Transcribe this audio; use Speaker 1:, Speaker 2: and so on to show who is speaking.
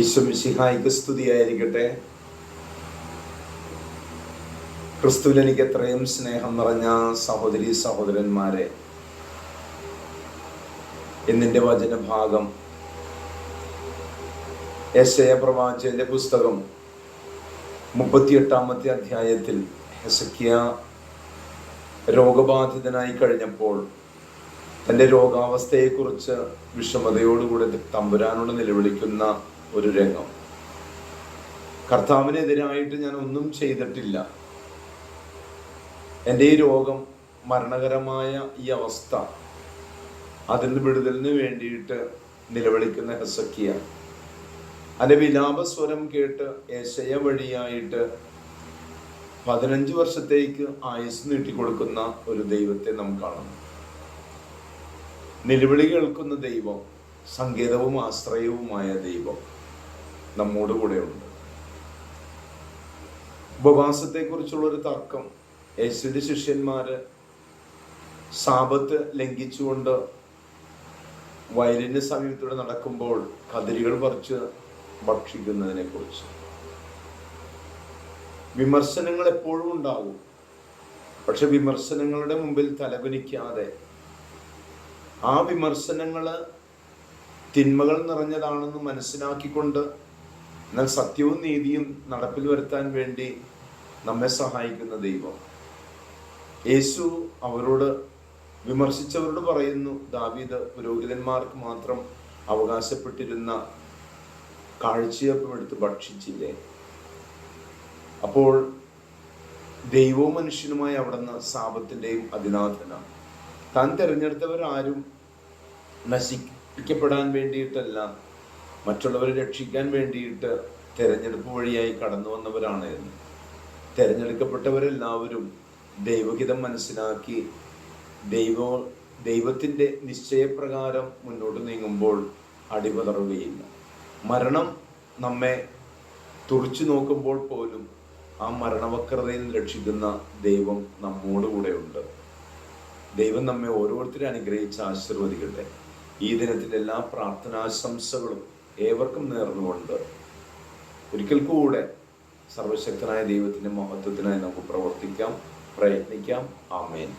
Speaker 1: ഈശോ മിശിഹായിക്ക് സ്തുതിയായിരിക്കട്ടെ. ക്രിസ്തുവിൽ എനിക്ക് എത്രയും സ്നേഹം നിറഞ്ഞ സഹോദരി സഹോദരന്മാരെ എന്നിന്റെ വചനഭാഗം എസ് എ പ്രവാചന്റെ പുസ്തകം മുപ്പത്തിയെട്ടാമത്തെ അധ്യായത്തിൽ ഹെസക്കിയ രോഗബാധിതനായി കഴിഞ്ഞപ്പോൾ തന്റെ രോഗാവസ്ഥയെക്കുറിച്ച് വിഷമതയോടുകൂടി തമ്പുരാനോട് നിലവിളിക്കുന്ന ഒരു രംഗം. കർത്താവിനെതിരായിട്ട് ഞാൻ ഒന്നും ചെയ്തിട്ടില്ല. എന്റെ ഈ രോഗം മരണകരമായ ഈ അവസ്ഥ അതിൽ നിന്ന് വിടുതലിന് വേണ്ടിയിട്ട് നിലവിളിക്കുന്ന ഹെസക്കിയ അതിന്റെ വിലാപസ്വരം കേട്ട് ഏശയ വഴിയായിട്ട് പതിനഞ്ച് വർഷത്തേക്ക് ആയുസ് നീട്ടിക്കൊടുക്കുന്ന ഒരു ദൈവത്തെ നാം കാണുന്നു. നിലവിളി കേൾക്കുന്ന ദൈവം സങ്കേതവും ആശ്രയവുമായ ദൈവം നമ്മോട് കൂടെയുണ്ട്. ഉപവാസത്തെക്കുറിച്ചുള്ള ഒരു തർക്കം. യേശുവിന്റെ ശിഷ്യന്മാര് സാപത്ത് ലംഘിച്ചുകൊണ്ട് വയലിന്റെ സമീപത്തൂടെ നടക്കുമ്പോൾ കതിരികൾ പറിച്ച് ഭക്ഷിക്കുന്നതിനെ കുറിച്ച് വിമർശനങ്ങൾ എപ്പോഴും ഉണ്ടാകും. പക്ഷെ വിമർശനങ്ങളുടെ മുമ്പിൽ തലകുനിക്കാതെ ആ വിമർശനങ്ങൾ തിന്മകൾ നിറഞ്ഞതാണെന്ന് മനസ്സിലാക്കിക്കൊണ്ട് എന്നാൽ സത്യവും നീതിയും നടപ്പിൽ വരുത്താൻ വേണ്ടി നമ്മെ സഹായിക്കുന്ന ദൈവം. യേശു അവരോട് വിമർശിച്ചവരോട് പറയുന്നു ദാവീദ് പുരോഹിതന്മാർക്ക് മാത്രം അവകാശപ്പെട്ടിരുന്ന കാഴ്ചയപ്പം എടുത്ത് ഭക്ഷിച്ചില്ലേ? അപ്പോൾ ദൈവവും മനുഷ്യനുമായി അവിടുന്ന് സാപത്തിന്റെയും അതിനാഥനാണ് താൻ തിരഞ്ഞെടുത്തവരാരും നശിപ്പിക്കപ്പെടാൻ വേണ്ടിയിട്ടല്ല മറ്റുള്ളവരെ രക്ഷിക്കാൻ വേണ്ടിയിട്ട് തിരഞ്ഞെടുപ്പ് വഴിയായി കടന്നു വന്നവരാണ് എന്ന്. തിരഞ്ഞെടുക്കപ്പെട്ടവരെല്ലാവരും ദൈവഹിതം മനസ്സിലാക്കി ദൈവ ദൈവത്തിന്റെ നിശ്ചയപ്രകാരം മുന്നോട്ട് നീങ്ങുമ്പോൾ അടിപതറുകയില്ല. മരണം നമ്മെ തുറച്ചു നോക്കുമ്പോൾ പോലും ആ മരണവക്രതയിൽ രക്ഷിക്കുന്ന ദൈവം നമ്മോടുകൂടെ ഉണ്ട് ദൈവം നമ്മെ ഓരോരുത്തരെ അനുഗ്രഹിച്ച് ആശീർവദിക്കട്ടെ. ഈ ദിനത്തിന്റെ എല്ലാ പ്രാർത്ഥനാശംസകളും ഏവർക്കും നേർന്നുകൊണ്ട് ഒരിക്കൽ കൂടെ സർവശക്തനായ ദൈവത്തിന്റെ മഹത്വത്തിനായി നമുക്ക് പ്രവർത്തിക്കാം പ്രയത്നിക്കാം. ആമേൻ.